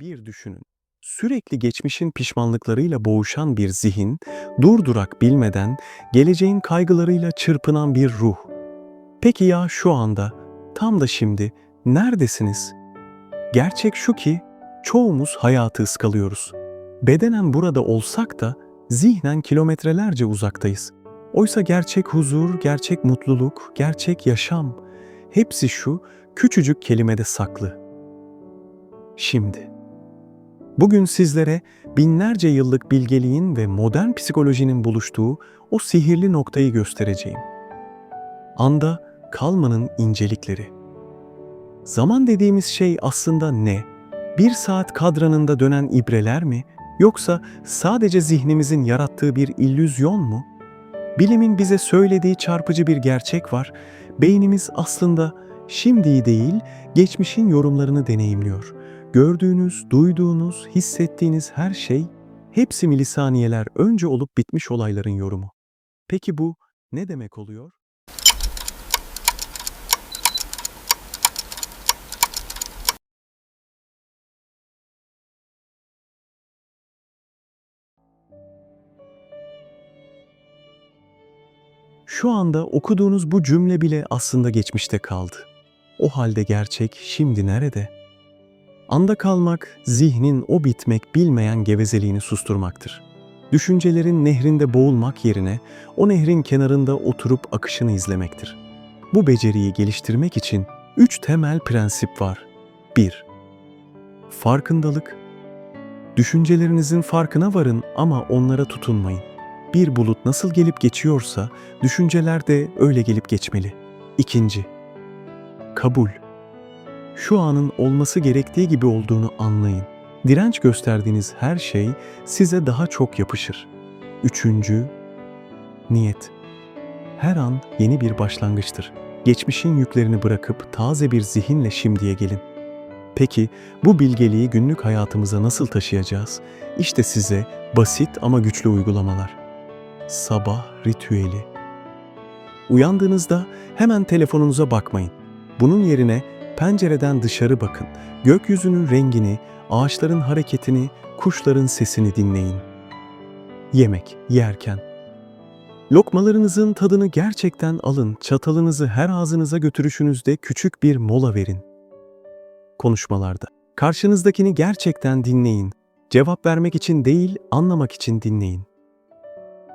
Bir düşünün. Sürekli geçmişin pişmanlıklarıyla boğuşan bir zihin, durdurak bilmeden geleceğin kaygılarıyla çırpınan bir ruh. Peki ya şu anda, tam da şimdi neredesiniz? Gerçek şu ki çoğumuz hayatı ıskalıyoruz. Bedenen burada olsak da zihnen kilometrelerce uzaktayız. Oysa gerçek huzur, gerçek mutluluk, gerçek yaşam hepsi şu küçücük kelimede saklı. Şimdi. Bugün sizlere binlerce yıllık bilgeliğin ve modern psikolojinin buluştuğu o sihirli noktayı göstereceğim. Anda kalmanın incelikleri. Zaman dediğimiz şey aslında ne? Bir saat kadranında dönen ibreler mi? Yoksa sadece zihnimizin yarattığı bir illüzyon mu? Bilimin bize söylediği çarpıcı bir gerçek var. Beynimiz aslında şimdiyi değil, geçmişin yorumlarını deneyimliyor. Gördüğünüz, duyduğunuz, hissettiğiniz her şey hepsi milisaniyeler önce olup bitmiş olayların yorumu. Peki bu ne demek oluyor? Şu anda okuduğunuz bu cümle bile aslında geçmişte kaldı. O halde gerçek şimdi nerede? Anda kalmak, zihnin o bitmek bilmeyen gevezeliğini susturmaktır. Düşüncelerin nehrinde boğulmak yerine o nehrin kenarında oturup akışını izlemektir. Bu beceriyi geliştirmek için üç temel prensip var. 1. Farkındalık. Düşüncelerinizin farkına varın ama onlara tutunmayın. Bir bulut nasıl gelip geçiyorsa düşünceler de öyle gelip geçmeli. İkinci. Kabul. Şu anın olması gerektiği gibi olduğunu anlayın. Direnç gösterdiğiniz her şey size daha çok yapışır. Üçüncü. Niyet. Her an yeni bir başlangıçtır. Geçmişin yüklerini bırakıp taze bir zihinle şimdiye gelin. Peki bu bilgeliği günlük hayatımıza nasıl taşıyacağız? İşte size basit ama güçlü uygulamalar. Sabah ritüeli. Uyandığınızda hemen telefonunuza bakmayın. Bunun yerine pencereden dışarı bakın. Gökyüzünün rengini, ağaçların hareketini, kuşların sesini dinleyin. Yemek yerken. Lokmalarınızın tadını gerçekten alın. Çatalınızı her ağzınıza götürüşünüzde küçük bir mola verin. Konuşmalarda. Karşınızdakini gerçekten dinleyin. Cevap vermek için değil, anlamak için dinleyin.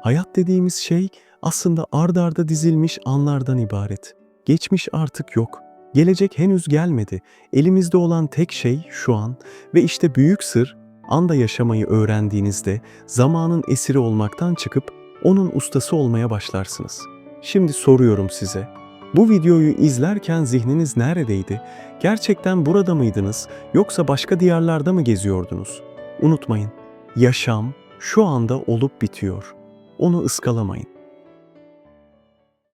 Hayat dediğimiz şey aslında ard arda dizilmiş anlardan ibaret. Geçmiş artık yok. Gelecek henüz gelmedi. Elimizde olan tek şey şu an ve işte büyük sır anda yaşamayı öğrendiğinizde zamanın esiri olmaktan çıkıp onun ustası olmaya başlarsınız. Şimdi soruyorum size. Bu videoyu izlerken zihniniz neredeydi? Gerçekten burada mıydınız yoksa başka diyarlarda mı geziyordunuz? Unutmayın. Yaşam şu anda olup bitiyor. Onu ıskalamayın.